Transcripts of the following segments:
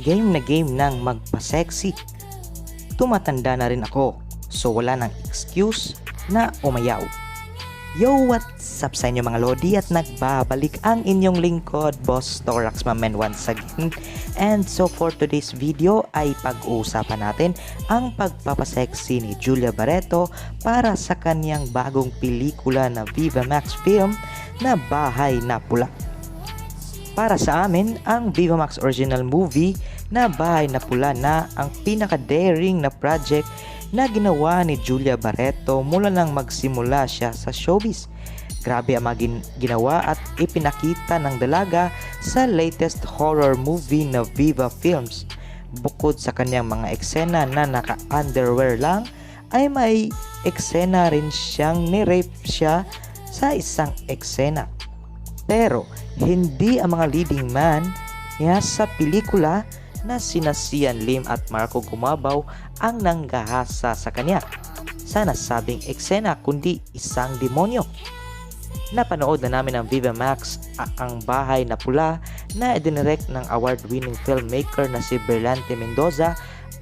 game na game ng magpa-sexy. Tumatanda na rin ako, so wala nang excuse na umayaw. Yo, what's up sa inyo mga Lodi at nagbabalik ang inyong lingkod, Boss Torax Mamen once again. And so for today's video ay pag-uusapan natin ang pagpapasexy ni Julia Barreto para sa kanyang bagong pelikula na Viva Max film na Bahay na Pula. Para sa amin, ang Viva Max original movie na Bahay na Pula na ang pinaka-daring na project na ginawa ni Julia Barreto mula nang magsimula siya sa showbiz. Grabe ang mga gin- ginawa at ipinakita ng dalaga sa latest horror movie na Viva Films. Bukod sa kanyang mga eksena na naka-underwear lang, ay may eksena rin siyang ni-rape siya sa isang eksena. Pero hindi ang mga leading man niya sa pelikula na sina Sian Lim at Marco Gumabaw ang nanggahasa sa kanya sa nasabing eksena kundi isang demonyo. Napanood na namin ang Viva Max ang bahay na pula na idinirect ng award-winning filmmaker na si Berlante Mendoza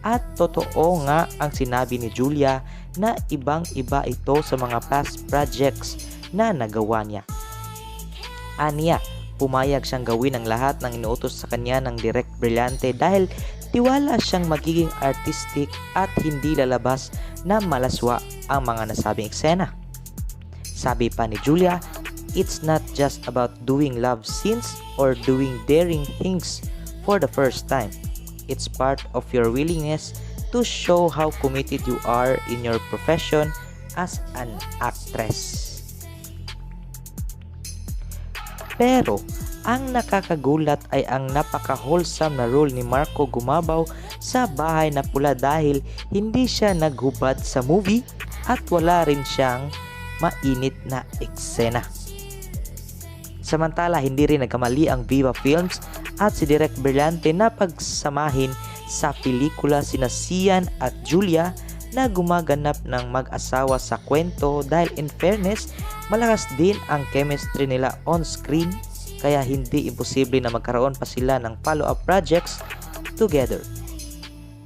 at totoo nga ang sinabi ni Julia na ibang-iba ito sa mga past projects na nagawa niya. Aniya, pumayag siyang gawin ang lahat ng inuutos sa kanya ng Direct Brillante dahil tiwala siyang magiging artistic at hindi lalabas na malaswa ang mga nasabing eksena. Sabi pa ni Julia, it's not just about doing love scenes or doing daring things for the first time. It's part of your willingness to show how committed you are in your profession as an actress. Pero ang nakakagulat ay ang napaka-wholesome na role ni Marco Gumabaw sa bahay na pula dahil hindi siya naghubad sa movie at wala rin siyang mainit na eksena. Samantala, hindi rin nagkamali ang Viva Films at si Direk Berlante na pagsamahin sa pelikula sina Sian at Julia na gumaganap ng mag-asawa sa kwento dahil in fairness, malakas din ang chemistry nila on screen kaya hindi imposible na magkaroon pa sila ng follow-up projects together.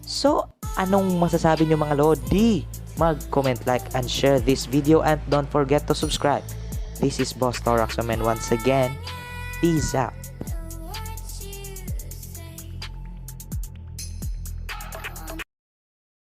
So, anong masasabi niyo mga Lodi? Mag-comment, like, and share this video and don't forget to subscribe. This is Boss Torax Amen once again. Peace out.